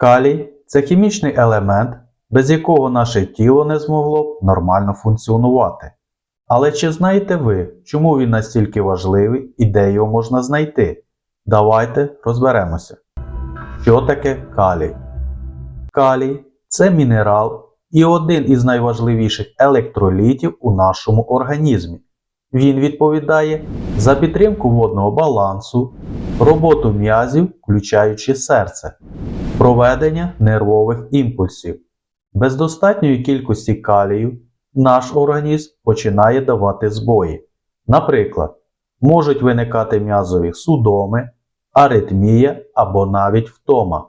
Калій це хімічний елемент, без якого наше тіло не змогло б нормально функціонувати. Але чи знаєте ви, чому він настільки важливий і де його можна знайти? Давайте розберемося. Що таке калій? Калій це мінерал і один із найважливіших електролітів у нашому організмі. Він відповідає за підтримку водного балансу, роботу м'язів, включаючи серце, проведення нервових імпульсів. Без достатньої кількості калію наш організм починає давати збої. Наприклад, можуть виникати м'язові судоми, аритмія або навіть втома.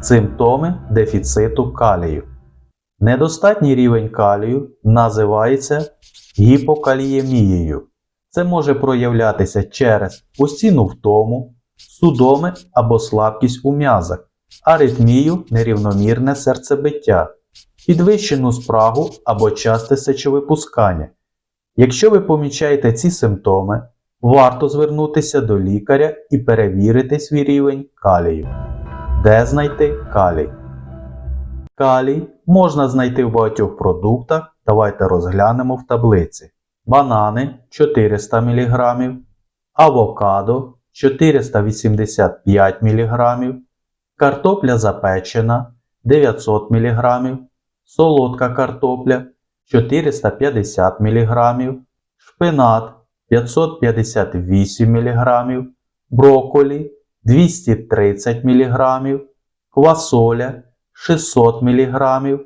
Симптоми дефіциту калію. Недостатній рівень калію називається гіпокаліємією. Це може проявлятися через постійну втому, судоми або слабкість у м'язах, аритмію, нерівномірне серцебиття, підвищену спрагу або часте сечовипускання. Якщо ви помічаєте ці симптоми, варто звернутися до лікаря і перевірити свій рівень калію. Де знайти калій? Калій можна знайти в багатьох продуктах. Давайте розглянемо в таблиці. Банани 400 мг, авокадо 485 мг, картопля запечена 900 мг, солодка картопля 450 мг, шпинат 558 мг, брокколі 230 мг, квасоля 600 мг,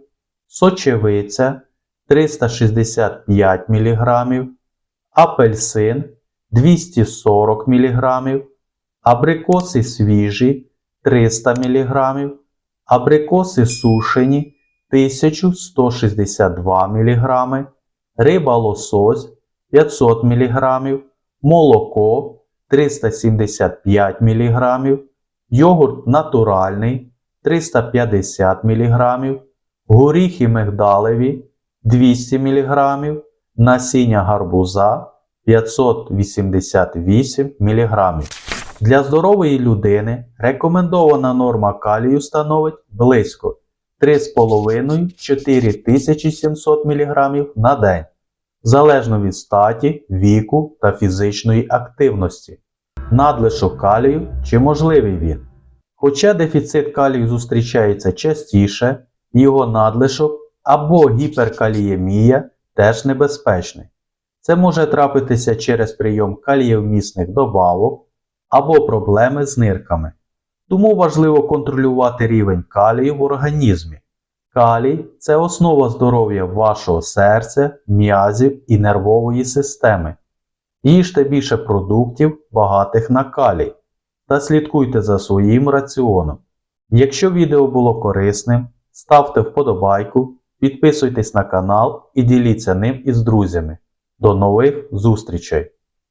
сочевиця 365 мг, апельсин 240 мг, абрикоси свіжі 300 мг, абрикоси сушені 1162 мг, риба лосось 500 мг, молоко 375 мг, йогурт натуральний 350 мг, горіхи мигдалеві 200 мг, насіння гарбуза 588 мг. Для здорової людини рекомендована норма калію становить близько 3,5-4700 мг на день, залежно від статі, віку та фізичної активності. Надлишок калію чи можливий він? Хоча дефіцит калію зустрічається частіше, його надлишок або гіперкаліємія теж небезпечний. Це може трапитися через прийом калієвмісних добавок або проблеми з нирками. Тому важливо контролювати рівень калію в організмі. Калій це основа здоров'я вашого серця, м'язів і нервової системи. Їжте більше продуктів, багатих на калій, та слідкуйте за своїм раціоном. Якщо відео було корисним, ставте вподобайку, підписуйтесь на канал і діліться ним із друзями. До нових зустрічей!